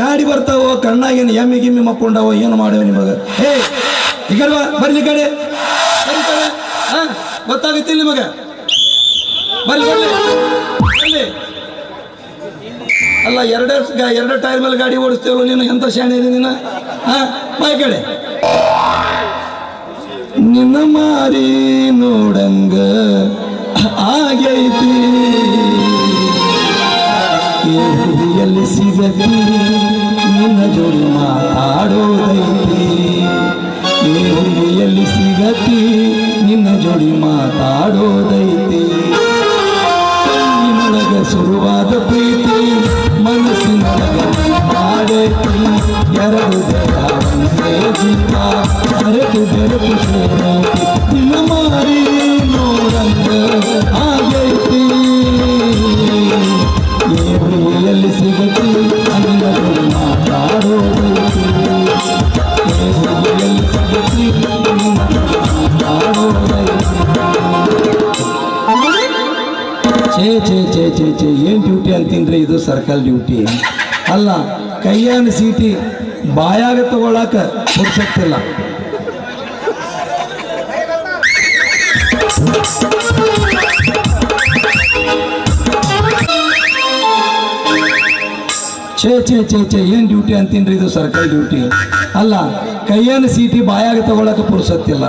ಗಾಡಿ ಬರ್ತಾವೋ ಕಣ್ಣಾಗಿನ ಎಮ್ಮಿ ಗಿಮ್ಮಿ ಮಕ್ಕೊಂಡವೋ, ಏನು ಮಾಡ್ಯಾವ ನಿಮಗ? ಹೇ ಈಗ ಬರ್ಲಿ ಕಡೆ. ಗೊತ್ತಾಗುತ್ತೆ ನಿಮಗ? ಬರ್ಲಿ ಬರ್ಲಿ ಅಲ್ಲ, ಎರಡೇ ಎರಡು ಟೈರ್ ಮೇಲೆ ಗಾಡಿ ಓಡಿಸ್ತೇವಲ್ಲ ನೀನು? ಎಂತ ಶಾಣೆ ಇದೆ ನೀನು? ಹಾ ಬಾಯ್ ಕಡೆ. ನಿನ್ನ ಮಾರಿ ನೋಡಂಗ ಆಗೈತಿ. ಎಲ್ಲಿ ಸಿಗತಿ ನಿನ್ನ ಜೋಡಿ ಮಾತಾಡೋದೈತಿ. ಹುಡುಗಿಯಲ್ಲಿ ಸಿಗತಿ, ನಿನ್ನ ಜೋಡಿ ಮಾತಾಡೋದೈತಿ. ಕಣ್ಣಿನೊಳಗ ಶುರುವಾದ ಪ್ರೀತಿ ಮನಸ್ಸಿನೊಳಗ ಮಾಡೈತಿ ಎರಡು ದೇಹ ಒಂದೇ ಜೀವ ಬೆಳಕು ಸೇರೈತಿ. ಇದು ಸರ್ಕಲ್ ಡ್ಯೂಟಿ. ಅಲ್ಲ, ಕೈಯಾನ ಸೀಟಿ ಬಾಯಾಗ ತಗೊಳಕ ಪುರ್ಸಕ್ತಿಲ್ಲ ಛೇ ಛೇ ಛೇ ಛೇ, ಏನು ಡ್ಯೂಟಿ ಅಂತೀನ್ರಿ ಇದು ಸರ್ಕಲ್ ಡ್ಯೂಟಿ? ಅಲ್ಲ, ಕೈಯಾನ ಸೀಟಿ ಬಾಯಾಗ ತಗೊಳಕ ಪುರ್ಸಕ್ತಿಲ್ಲ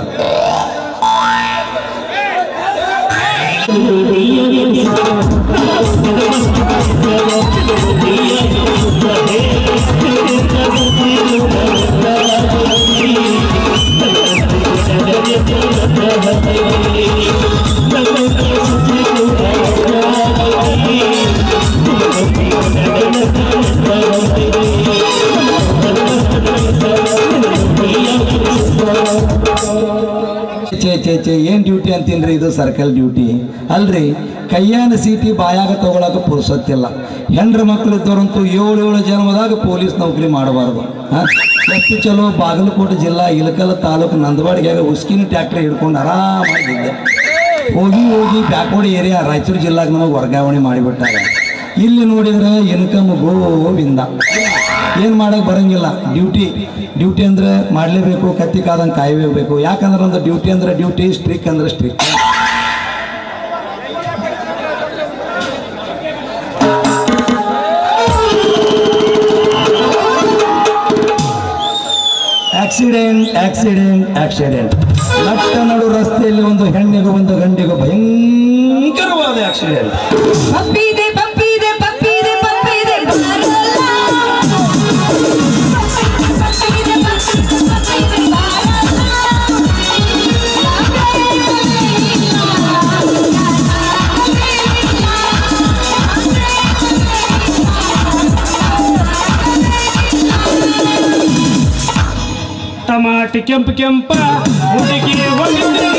ಛೇ ಛೇ ಛೇ ಏನು ಡ್ಯೂಟಿ ಅಂತೀನ್ರಿ ಇದು ಸರ್ಕಲ್ ಡ್ಯೂಟಿ. ಅಲ್ರಿ, ಕೈಯಾನ ಸೀಟಿ ಬಾಯಾಗ ತಗೊಳಕ ಪುರುಸತ್ತಿಲ್ಲ. ಹೆಂಡ್ರ ಮಕ್ಕಳು ಇದ್ದವರಂತೂ ಏಳು ಏಳು ಜನ್ಮದಾಗ ಪೊಲೀಸ್ ನೌಕರಿ ಮಾಡಬಾರ್ದು. ಎಷ್ಟು ಚಲೋ, ಬಾಗಲಕೋಟೆ ಜಿಲ್ಲಾ ಇಲಕಲ್ ತಾಲೂಕು ನಂದವಾಡಿಗೆ ಉಸ್ಕಿನ ಟ್ಯಾಕ್ಟ್ರಿ ಹಿಡ್ಕೊಂಡು ಆರಾಮಾಗಿದ್ದೆ ಹೋಗಿ ಹೋಗಿ ಬ್ಯಾಕ್ವರ್ಡ್ ಏರಿಯಾ ರಾಯಚೂರು ಜಿಲ್ಲಾಗ ನಮಗೆ ವರ್ಗಾವಣೆ ಮಾಡಿಬಿಟ್ಟಾರೆ. ಇಲ್ಲಿ ನೋಡಿದ್ರೆ ಇನ್ಕಮ್ ಗೋವಿಂದ. ಏನು ಮಾಡೋಕೆ ಬರೋಂಗಿಲ್ಲ. ಡ್ಯೂಟಿ ಡ್ಯೂಟಿ ಅಂದ್ರೆ ಮಾಡಲೇಬೇಕು, ಕತ್ತಿ ಕಾದಂಗೆ ಕಾಯಬೇಕು. ಯಾಕಂದ್ರೆ ಒಂದು ಡ್ಯೂಟಿ ಅಂದ್ರೆ ಡ್ಯೂಟಿ, ಸ್ಟ್ರಿಕ್ ಅಂದ್ರೆ strict. Accident accident accident. Lakh ನಡು ರಸ್ತೆಯಲ್ಲಿ ಒಂದು ಹೆಣ್ಣಿಗೂ ಒಂದು ಗಂಡಿಗೂ ಭಯಂಕರವಾದ ಆಕ್ಸಿಡೆಂಟ್. ಟಮಾಟಿ ಕೆಂಪು ಕೆಂಪ ಹುಡುಗಿ. ಹೊಡಿದ್ರೆ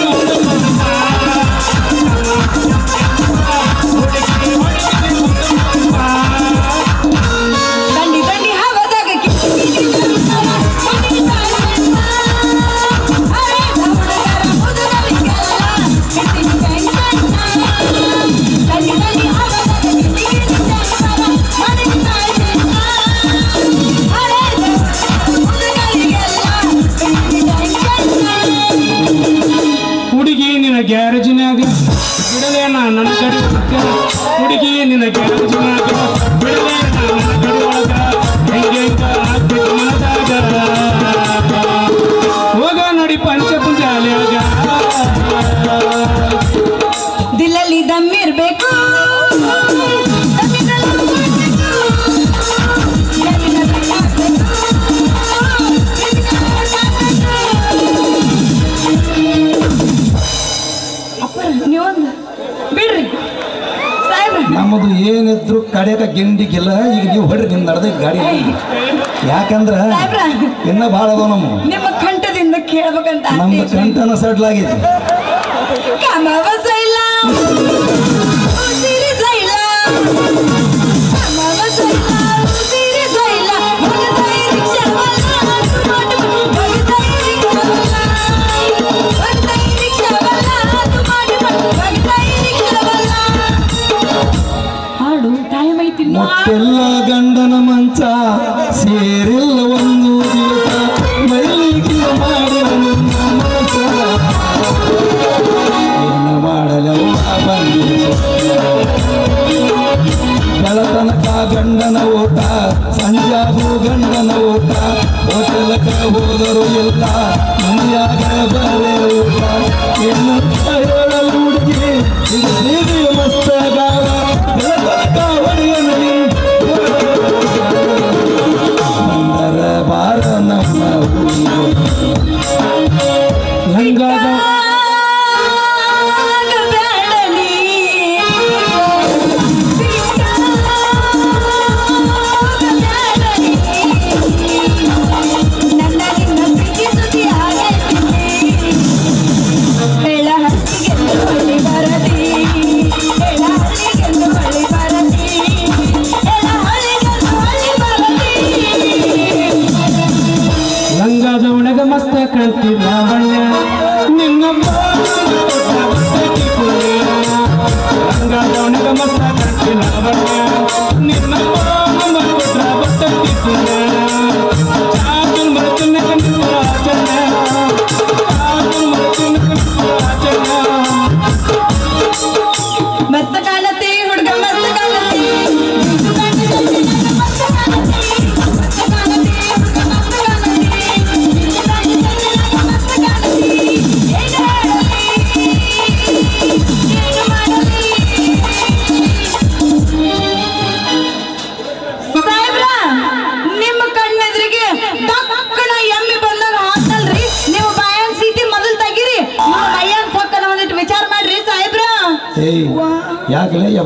ಕಡೆಕ ಗಿಂಡಿಗಿಲ್ಲ ಈಗ ನೀವು ಹೊಡ್ರಿ ನಿಮ್ ನಡೆದ ಗಾಡಿ. ಯಾಕಂದ್ರ ಇನ್ನ ಭಾಳ ಅದಾವ ನಮ್ಮ. ನಿಮ್ಮ ಕಂಠದಿಂದ ಕೇಳ್ಬೇಕಂತ ನಮ್ದು ಕಂಠನ ಸಡ್ಲಾಗಿದೆ. ಬೆಳತನಕ ಗಂಡನ ಓಟ ಸಂಜಾಗು ಗಂಡನ ಓಟ ಹೋಟೆಲಕ ಹೋದರು ಇಲ್ಲ ಮನೆಯಾಗ ಬರೇ ಊಟ. ಏನು ಹೇಳಲು ಹುಡುಗಿ, ಇದು ಬೀದಿ నిన్న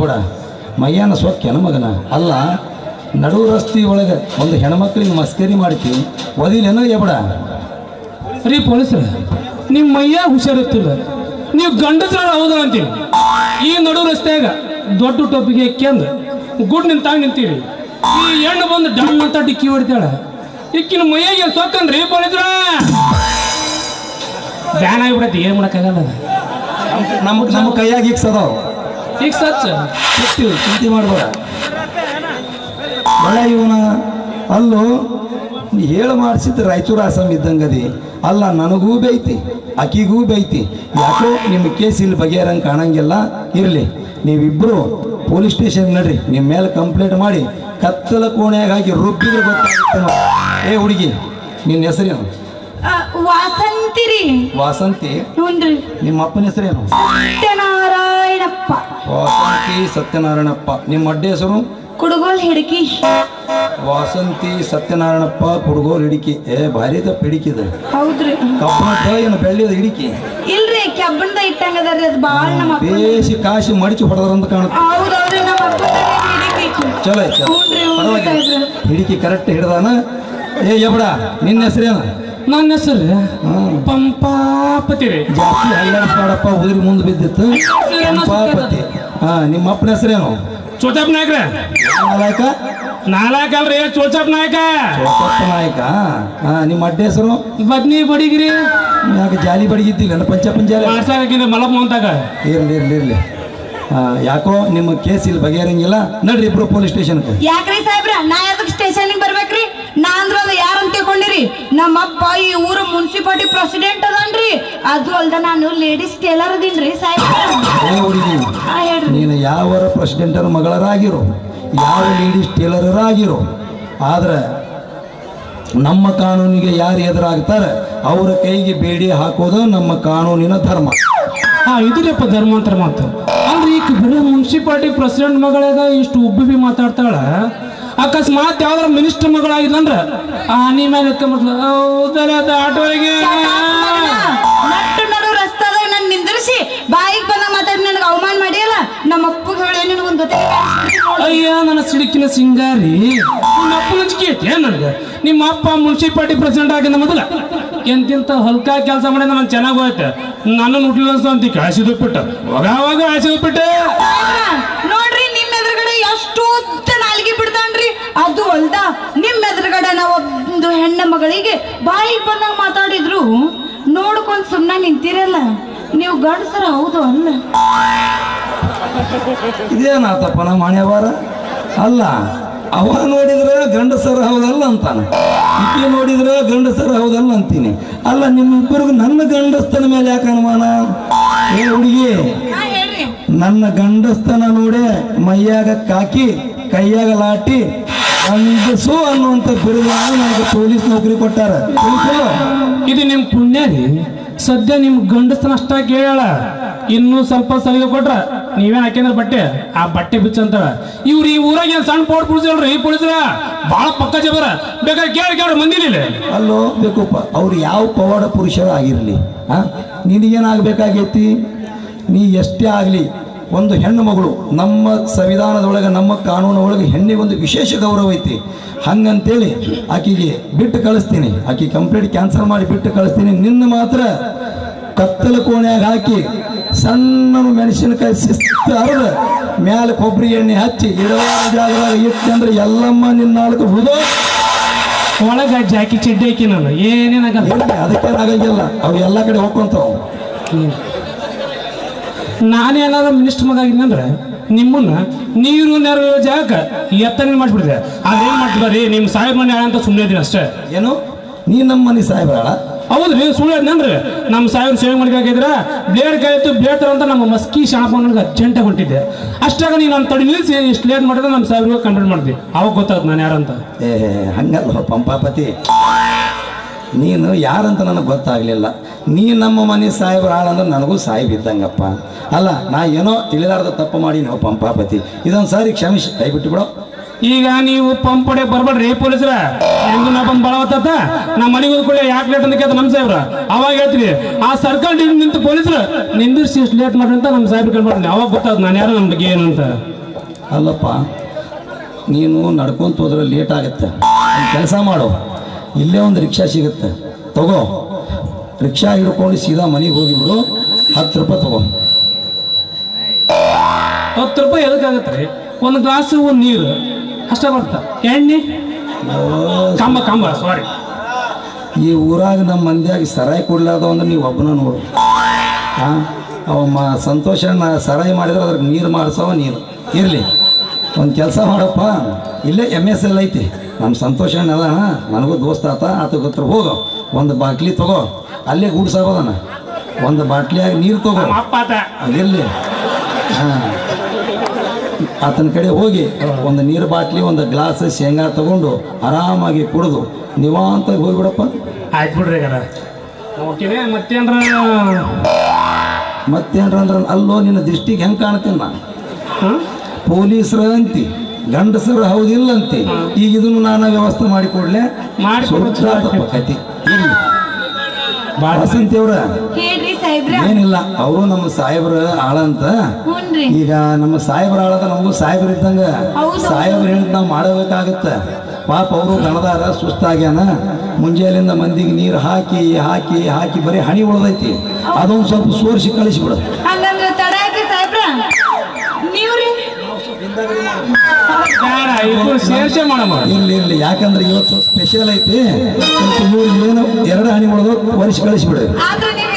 ಯಾಕಲೇ ಮೈಯಾನ ಮಯ್ಯನ ಸೊಕ್ಕೆನ ಮಗನ. ಅಲ್ಲ ನಡು ರಸ್ತೆ ಒಳಗೆ ಒಂದು ಹೆಣ್ಮಕ್ಳಿಗೆ ಮಸ್ಕರಿ ಮಾಡ್ತಿ ಒದಿಲೇನ ಎಬಡ ರೀ ಪೊಲೀಸರ ನಿಮ್ಮ ಮೈಯ ಹುಷಾರಿರ್ತಿಲ್ಲ. ನೀವು ಗಂಡಸ್ರ ಹೌದಾ ಅಂತೀರಿ? ಈ ನಡು ರಸ್ತೆಯಾಗ ದೊಡ್ಡ ಟೊಪ್ಪಿಗೆ ಎಕ್ಕೆಂದು ಗುಡ್ ನಿಂತಾಗ ನಿಂತೀರಿ. ಈ ಹೆಣ್ಣು ಬಂದು ಡಮ್ ಅಂತ ಡಿಕ್ಕಿ ಹೊಡಿತಾಳ. ಇಕ್ಕಿನ ಮೈಯಾಗೆ ಸೊಕ್ಕನ್ರಿ ಪೊಲೀಸರ? ಬ್ಯಾನ್ ಆಗಿಬಿಡತ್ತೆ ಏನು ಮಾಡೋಕ್ಕಾಗಲ್ಲ. ನಮ್ಗೆ ನಮ್ಮ ಕೈಯಾಗಿ ಈಗ ಸಿಗ್ತೀವಿ ಚಿಂತೆ ಮಾಡಬೇಡ. ಒಳ್ಳೆ ಇವನ. ಅಲ್ಲೂ ಹೇಳು ಮಾಡಿಸಿದ್ದು ರಾಯಚೂರು ಆಸಮ್ ಇದ್ದಂಗದಿ. ಅಲ್ಲ ನನಗೂ ಬೈತಿ ಆಕಿಗೂ ಬೈತಿ ಯಾಕೋ ನಿಮ್ಮ ಕೇಸ್ ಇಲ್ಲಿ ಬಗೆಹರಂಗೆ ಕಾಣಂಗಿಲ್ಲ. ಇರಲಿ ನೀವಿಬ್ಬರು ಪೊಲೀಸ್ ಸ್ಟೇಷನ್ ನಡ್ರಿ. ನಿಮ್ಮ ಮೇಲೆ ಕಂಪ್ಲೇಂಟ್ ಮಾಡಿ ಕತ್ತಲ ಕೋಣೆಯಾಗಿ ರುಬ್ಬಿದ್ರೆ ಗೊತ್ತಾಗುತ್ತೆ ಏ ಹುಡುಗಿ ನಿನ್ನ ಹೆಸರೇನು? ಆ, ವಾಸಂತಿರಿ. ವಾಸಂತಿ? ಹುನ್ರಿ ನಿಮ್ಮ ಅಪ್ಪನ ಹೆಸರೇನು? ಸತ್ಯನಾರಾಯಣಪ್ಪ. ವಾಸಂತಿ ಸತ್ಯನಾರಾಯಣಪ್ಪ. ನಿಮ್ಮ ಅಡ್ಡ ಹೆಸರು? ಕುಡುಗೋಲ್ ಹಿಡಕಿ. ವಾಸಂತಿ ಸತ್ಯನಾರಾಯಣಪ್ಪ ಕುಡುಗೋಲ್ ಹಿಡಿಕಿ. ಏ ಭಾರಿ ತಪ್ಪ ಹಿಡಿಕಿದ ಹೌದ್ರಿ. ಕಬ್ಬಣದ ಏನು ಬೆಳ್ಳಿದ ಹಿಡಿಕಿ? ಇಲ್ರಿ ಕಬ್ಬಣದ ಇಟ್ಟಂಗದಾರ್ರಿ ಅದು ಬಾಳ ನಮ್ಮ ಅಪ್ಪ ಬೇಸಿ ಕಾಶಿ ಮಡಿಚಿ ಹೊಡೆದ್ರಂತ ಕಾಣುತ್ತೆ. ಹೌದೌದ್ರಿ ನಮ್ಮ ಅಪ್ಪ ಚಲೋ ಆಯ್ತು ಪರವಾಗಿಲ್ಲ. ಹಿಡಿಕಿ ಕರೆಕ್ಟ್ ಹಿಡ್ದಾನ. ಏ ಎಬಡ ನಿನ್ನ ಹೆಸರೇನು? ನನ್ನ ಹೆಸರು ಪಂಪಾಪತಿರೇ ಪಂಪಾಪತಿ. ರೀ ಜಾಸ್ತಿ ಹಳ್ಳಾಡಿಸ್ಬೇಡಪ್ಪ ಉದುರಿ ಮುಂದೆ ಬಿದ್ದಿತ್ತು. ಪಂಪಾಪತಿ. ಹಾ ನಿಮ್ಮ ಅಪ್ಪನ ಹೆಸರೇನು ಚೋಚಪ್ಪ ನಾಯ್ಕ್ರ ನಾಯಕ. ನಾಲ್ಕ? ಅಲ್ರಿ ಚೋಚಪ್ಪ ನಾಯಕ. ಚೋಚಪ್ಪ ನಾಯಕ. ಹಾ ನಿಮ್ಮ ಅಡ್ಡ ಹೆಸರು? ಬದ್ನಿ ಬಡಿಗಿರಿ. ಯಾಕೆ ಜಾಲಿ ಬಡಗಿದ್ದಿಲ್ಲ ಪಂಚ ಪಂಚಾಲಿ ಮಾಡ್ಸಾಕಿಂದ ಮಲಪ್ಪ ಅಂತಾಗ ಇರ್ಲಿ ಇರ್ಲಿ ಇರ್ಲಿ. ಯಾಕೋ ನಿಮ್ಮ ಕೇಸ್ ಇಲ್ಲಿ ಬಗೆಹರಂಗಿಲ್ಲ ನಡ್ರಿ ಇಬ್ರು ಪೊಲೀಸ್ ಸ್ಟೇಷನ್ ಯಾಕ್ರಿ ಸಾಹೇಬ್ರ? ನಾ ಯಾವ್ದಕ್ ಸ್ಟೇಷನ್ ಬರ್ಬೇಕ್ರಿ? ನಾ ಅಂದ್ರ ಅದು ಯಾರು ಅಂತ ತಿಳ್ಕೊಂಡಿರಿ? ನಮ್ಮ ಅಪ್ಪ ಈ ಊರ ಮುನ್ಸಿಪಾಲಿಟಿ ಪ್ರೆಸಿಡೆಂಟ್ ಅದನ್ರಿ. ಅದು ಅಲ್ದ ನಾನು ಲೇಡೀಸ್ ಟೇಲರ್ ಅದೀನ್ರಿ ಸಾಹೇಬ್ರಿ. ನೀನು ಯಾವ ಪ್ರೆಸಿಡೆಂಟರ ಮಗಳರಾಗಿರು ಯಾವ ಲೇಡೀಸ್ ಆಗಿರೋ ಆದ್ರೆ ನಮ್ಮ ಕಾನೂನಿಗೆ ಯಾರು ಎದುರಾಗ್ತಾರೆ ಅವರ ಕೈಗೆ ಬೇಡಿ ಹಾಕೋದು ನಮ್ಮ ಕಾನೂನಿನ ಧರ್ಮ. ಹಾ ಇದ್ರಪ್ಪ ಧರ್ಮಾಂತರ ಮಾತು. ಅಂದ್ರೆ ಈಗ ಬರೀ ಮುನ್ಸಿಪಾಲಿಟಿ ಪ್ರೆಸಿಡೆಂಟ್ ಮಗಳಾಗ ಇಷ್ಟು ಉಬ್ಬಿ ಮಾತಾಡ್ತಾಳ. ಅಕಸ್ಮಾತ್ ಯಾವ್ದಾರ ಮಿನಿಸ್ಟರ್ ಮಗಳಾಗಿದ್ಲಂದ್ರ ಆ, ನೀ ಮೇಲೆ ಆಟೋರಿಗೆ ನಟ್ಟು ನಡು ರಸ್ತಾದಾಗ ನಾನು ನಿಂದಿರಿಸಿ, ಬಾಯಿಗೆ ಬಂದ ಮಾತಾಡಿ ನನಗೆ ಅವಮಾನ ಮಾಡಿಯಲ್ಲ, ನಮ್ಮ ನಿನಗೊಂದು ಅಯ್ಯ ನನ್ನ ಸಿಡುಕಿನ ಸಿಂಗಾರಿ. ನಿಮ್ಮ ಅಪ್ಪನ ಅಂಜಿಕೆ ಐತಿ ಏನ್ ನನಗೆ? ನಿಮ್ಮ ಅಪ್ಪ ಮುನ್ಸಿಪಾಲ್ಟಿ ಪ್ರೆಸಿಡೆಂಟ್ ಆಗಿದ್ದ ಮೊದಲ. ಎಂತಿಂತ ಹೊಲ್ಕ ಕೆಲಸ ಮಾಡಿದ ನಾನು ಚೆನ್ನಾಗಿ ಹೋಯ್ತು ನನ್ನ ಹುಟ್ಲಿಲ್ಲ ಅಂತ ಕಾಸಿ ಬಿಟ್ಟ ಅವಾಗ ಆಸಿದು ಬಿಟ್ಟೆ ನೋಡ್ರಿ ನಿಮ್ಮ ಎದುರುಗಡೆ ಎಷ್ಟು ನಾಲ್ಗೆ ಬಿಡ್ತಾನ್ರಿ ಅದು ಅಲ್ದ ನಿಮ್ಮ ಎದುರುಗಡೆ ನಾವು ಒಂದು ಹೆಣ್ಣ ಮಗಳಿಗೆ ಬಾಯಿಗೆ ಬಂದಾಗ ಮಾತಾಡಿದ್ರು. ನೋಡ್ಕೊಂಡ್ ಸುಮ್ಮನೆ ನಿಂತಿರಲ್ಲ. ನೀವು ಗಂಡಸರ ಹೌದು ಅಲ್ಲ. ಇದೇನಾತಪ್ಪ ನಮ್ಮ ಮಾಣಿಯವರ ಅಲ್ಲ ಅವ ನೋಡಿದ್ರೆ ಗಂಡಸರ ಹೌದಲ್ಲ ಅಂತಾನೆ. ಇಕ್ಕಿ ನೋಡಿದ್ರೆ ಗಂಡಸರ ಹೌದಲ್ಲ ಅಂತೀನಿ. ಅಲ್ಲ ನಿಮ್ಮಿಬ್ಬರಿಗೂ ನನ್ನ ಗಂಡಸ್ತನ ಮೇಲೆ ಯಾಕೆ ಅನುಮಾನ? ಏ ಹುಡುಗಿ ನನ್ನ ಗಂಡಸ್ತನ ನೋಡೆ ಮೈಯಾಗ ಕಾಕಿ ಕೈಯಾಗ ಲಾಟಿ ಗಂಡಸು ಅನ್ನುವಂಥ ಬಿರುದು ನನಗೆ ಪೊಲೀಸ್ ನೌಕರಿ ಕೊಟ್ಟಾರ. ಇದು ನಿಮ್ಮ ಪುಣ್ಯ ರೀ. ಸದ್ಯ ನಿಮ್ ಗಂಡಸ್ತನ ಅಷ್ಟ ಕೇಳ ಇನ್ನೂ ಸ್ವಲ್ಪ ಸಲಿಗೆ ಕೊಟ್ರ ನೀವೇನ್ ಹಾಕಿದ್ರ ಬಟ್ಟೆ? ಆ ಬಟ್ಟೆ ಬಿಚ್ಚ ಅಂತಾಳ. ಇವ್ರು ಈ ಊರಾಗ ಏನ್ ಸಣ್ಣ ಪೋಟ್ ಪುಳಿಸಿಲ್ರಿ ಈ ಪುಳಿಸ್ರ ಬಾಳ ಪಕ್ಕ ಜಬರ. ಬೇಕಾದ್ರೆ ಕೇಳಿ, ಕೇಳ ಮಂದಿಲಿಲ್ಲ ಅಲ್ಲೋ, ಬೇಕಪ್ಪ, ಅವ್ರು ಯಾವ ಪವಾಡ ಪುರುಷರ ಆಗಿರಲಿ, ಆ? ನಿನಗೇನಾಗಬೇಕಾಗೈತಿ ನೀ ಎಷ್ಟೇ ಆಗಲಿ ಒಂದು ಹೆಣ್ಣು ಮಗಳು ನಮ್ಮ ಸಂವಿಧಾನದೊಳಗೆ ನಮ್ಮ ಕಾನೂನು ಒಳಗೆ ಹೆಣ್ಣಿಗೆ ಒಂದು ವಿಶೇಷ ಗೌರವ ಐತಿ. ಹಂಗಂತೇಳಿ ಆಕೆಗೆ ಬಿಟ್ಟು ಕಳಿಸ್ತೀನಿ. ಆಕೆ ಕಂಪ್ಲೀಟ್ ಕ್ಯಾನ್ಸಲ್ ಮಾಡಿ ಬಿಟ್ಟು ಕಳಿಸ್ತೀನಿ. ನಿನ್ನ ಮಾತ್ರ ಕತ್ತಲ ಕೋಣೆಯಾಗ ಹಾಕಿ ಸಣ್ಣ ಮೆಣಸಿನಕಾಯಿ ಶಿಸ್ತು ಹರಿದು ಮ್ಯಾಲೆ ಕೊಬ್ಬರಿ ಎಣ್ಣೆ ಹಚ್ಚಿ ಇಡವಾದ ಜಾಗದಾಗ ಇಟ್ಟು ಅಂದ್ರೆ ಎಲ್ಲಮ್ಮ ನಿನ್ನ ನಾಲ್ಕು ಹುದೋ. ಒಳಗ ಜಾಕಿ ಚಿಡ್ಡಿ ಹಾಕಿ ನಾನು. ಏನೇನಾಗಲ್ಲ ಅದಕ್ಕೆ ಅದಕ್ಕೇನಾಗಂಗಿಲ್ಲ ಅವು ಎಲ್ಲ ಕಡೆ ಹೋಗ್ಕೊಂತಾವ. ನಾನೇನಾದ್ರೂ ಮಿನಿಸ್ಟರ್ ಮಗ ಆಗಿದ್ನಂದ್ರೆ ನಿಮ್ಮನ್ನ ನೀರು ನೆರವು ಜಾಗಕ್ಕೆ ಎತ್ತನೆ ಮಾಡಿಬಿಡಿದೆ ಅದೇನ್ ಮಾಡ್ಬಾರಿ ನಿಮ್ಮ ಸಾಹೇಬ್ ಮನೆ ಅಂತ ಸುಮ್ಮನೆ ಇದೀನಿ ಅಷ್ಟೇ. ಏನು? ನೀ ನಮ್ಮ ಮನೆ ಸಾಹೇಬ್ರಾಳ ಹೌದ್ರಿ ಸುಳ್ಳು ಅದ್ನಂದ್ರೆ ನಮ್ಮ ಸಾಹೇಬ್ ಸೇವೆ ಮಾಡ್ಬೇಕಾಗಿದ್ರ ಬ್ಲೇಡ್ ಕಾಯ್ತು ಬ್ಲೇಡ್ ತರ ಅಂತ ನಮ್ಮ ಮಸ್ಕಿ ಶಾಪ್ ನನಗೆ ಅರ್ಜೆಂಟಾಗಿ ಹೊಂಟಿದ್ದೆ. ಅಷ್ಟಾಗ ನೀನು ನನ್ನ ತಡಿ ನಿಲ್ಸಿ ಇಷ್ಟು ಲೇಟ್ ಮಾಡಿದ್ರೆ ನಮ್ಮ ಸಾಹೇಬ್ರಿಗೆ ಕಂಪ್ಲೇಂಟ್ ಮಾಡಿದ್ವಿ ಅವಾಗ ಗೊತ್ತಾಗುತ್ತೆ ನಾನು ಯಾರಂತ. ಏ ಹಂಗಲ್ಲ ಪಂಪಾಪತಿ. ನೀನು ಯಾರಂತ ನನಗೆ ಗೊತ್ತಾಗಲಿಲ್ಲ. ನೀ ನಮ್ಮ ಮನೆ ಸಾಹೇಬ್ರ ಆಳಂದ್ರೆ ನನಗೂ ಸಾಹೇಬ್ ಇದ್ದಂಗಪ್ಪ. ಅಲ್ಲ ನಾ ಏನೋ ತಿಳಿಲಾರ್ದ ತಪ್ಪು ಮಾಡಿ ನಾವು ಪಂಪಾಪತಿ. ಇದೊಂದು ಸಾರಿ ಕ್ಷಮಿಸಿ ಕೈ ಬಿಟ್ಟು ಬಿಡೋ. ಈಗ ನೀವು ಪಂಪಡೆ ಬರ್ಬೇಡ್ರಿ ಪೊಲೀಸರ. ಹೆಂಗು ನಾ ಬಂದು ಬಳವತ್ತ ನಮ್ಮ ಮನೆಗೆ ಹೋದ್ಕೊಳ್ಳಿ ಯಾಕೆ ಲೇಟ್ ಅಂತ ಕೇಳ್ತ ನಮ್ಮ ಸಾಹೇಬ್ರ? ಅವಾಗ ಹೇಳ್ತೀವಿ ಆ ಸರ್ಕಲ್ ನಿಂತು ಪೊಲೀಸ್ರು. ನಿಂದಿರ್ಸಿ ಇಷ್ಟು ಲೇಟ್ ಮಾಡ್ರಿ ಅಂತ ನಮ್ಮ ಸಾಹೇಬ್ರ ಕೇಳ್ಬಾರ್ದು. ಅವಾಗ ಗೊತ್ತಾದ್ ನಾನು ಯಾರು ನಮ್ಮ ಬಗ್ಗೆ ಏನಂತ ಅಲ್ಲಪ್ಪ ನೀನು ನಡ್ಕೊಂತ ಹೋದ್ರೆ ಲೇಟ್ ಆಗುತ್ತೆ. ಕೆಲಸ ಮಾಡು. ಇಲ್ಲೇ ಒಂದು ರಿಕ್ಷಾ ಸಿಗುತ್ತೆ. ತಗೋ. ರಿಕ್ಷಾ ಹಿಡ್ಕೊಂಡು ಸೀದಾ ಮನೆಗೆ ಹೋಗಿಬಿಡು ಹತ್ತು ರೂಪಾಯಿ ತಗೋ. ಹತ್ತು ರೂಪಾಯಿ ಎದಕ್ಕಾಗತ್ತೆ ರೀ? ಒಂದು ಗ್ಲಾಸ್ ಒಂದು ನೀರು. ಅಷ್ಟೇ ಬರ್ತಾ ಎಣ್ಣೆ? ಕಂಬ ಕಂಬ ಸಾರಿ ಈ ಊರಾಗ ನಮ್ಮ ಮಂದಿಯಾಗಿ ಸರಾಯಿ ಕೊಡ್ಲಾರ್ದ ಅಂದ್ರೆ ನೀವು ಒಬ್ಬನ ನೋಡು. ಹಾಂ ಅವ ಮ ಸಂತೋಷನ ಸರಾಯಿ ಮಾಡಿದ್ರೆ ಅದ್ರ ನೀರು ಮಾಡಿಸವ ನೀರು ಇರಲಿ. ಒಂದು ಕೆಲಸ ಮಾಡಪ್ಪ. ಇಲ್ಲೇ ಎಂ ಎಸ್ ಎಲ್ ಐತಿ. ನಮ್ಮ ಸಂತೋಷ ಅದ ನನಗೂ ದೋಸ್ತ ಆತ ಆತ ಗೊತ್ತರ ಹೋಗೋ. ಒಂದು ಬಾಟ್ಲಿ ತಗೋ. ಅಲ್ಲೇ ಗೂಡ್ಸಾಗೋದನ ಒಂದು ಬಾಟ್ಲಿಯಾಗಿ ನೀರು ತಗೋ. ಅದಿರಲಿ. ಹಾಂ. ಆತನ ಕಡೆ ಹೋಗಿ ಒಂದು ನೀರು ಬಾಟ್ಲಿ ಒಂದು ಗ್ಲಾಸ್ ಶೇಂಗಾ ತಗೊಂಡು ಆರಾಮಾಗಿ ಕುಡಿದು ನಿವಾಂತ ಹೋಗ್ಬಿಡಪ್ಪ. ಆಯ್ತು ಬಿಡ್ರಿ ಓಕೆನೆ ಮತ್ತೇನ್ರ? ಮತ್ತೇನ್ರ ಅಂದ್ರೆ ಅಲ್ಲೋ ನಿನ್ನ ದೃಷ್ಟಿಗೆ ಹೆಂಗೆ ಕಾಣ್ತೀನಿ ನಾನು? ಹಾಂ? ಪೊಲೀಸರ ಅಂತಿ ಗಂಡಸರು ಹೌದಿಲ್ಲ ಅಂತಿ ಈಗ ಇದನ್ನು ನಾನು ವ್ಯವಸ್ಥೆ ಮಾಡಿಕೊಡ್ಲೆ? ಮಾಡಿಕೊಡು. ಕತಿ. ವಸಂತಿ ಅವ್ರ ಏನಿಲ್ಲ ಅವರು ನಮ್ಮ ಸಾಹೇಬ್ರ ಆಳಂತ ಈಗ ನಮ್ಮ ಸಾಹೇಬ್ರ ಆಳದ ನಮಗೂ ಸಾಹೇಬ್ರ ಇದ್ದಂಗ. ಸಾಹೇಬ್ರ ಹೇಳಿದ್ ನಾವು ಮಾಡಬೇಕಾಗತ್ತ. ಪಾಪ ಅವರು ದಣದಾರ ಸುಸ್ತಾಗ್ಯಾನ. ಮುಂಜಾನೆಯಿಂದ ಮಂದಿಗೆ ನೀರು ಹಾಕಿ ಹಾಕಿ ಹಾಕಿ ಬರೀ ಹಣಿ ಉಳ್ದೈತಿ. ಅದೊಂದು ಸ್ವಲ್ಪ ಸೋರಿಸಿ ಕಳಿಸ್ಬಿಡು. ಇರ್ಲಿ ಇರ್ಲಿ. ಯಾಕಂದ್ರೆ ಇವತ್ತು ಸ್ಪೆಷಲ್ ಐತಿ. ಇವ್ರಿಗೆ ಏನು ಎರಡು ಹಣಿ ಹೊಡೆದು ವರ್ಷ ಕಳಿಸ್ಬಿಡು. ಆದ್ರೆ ನೀವ್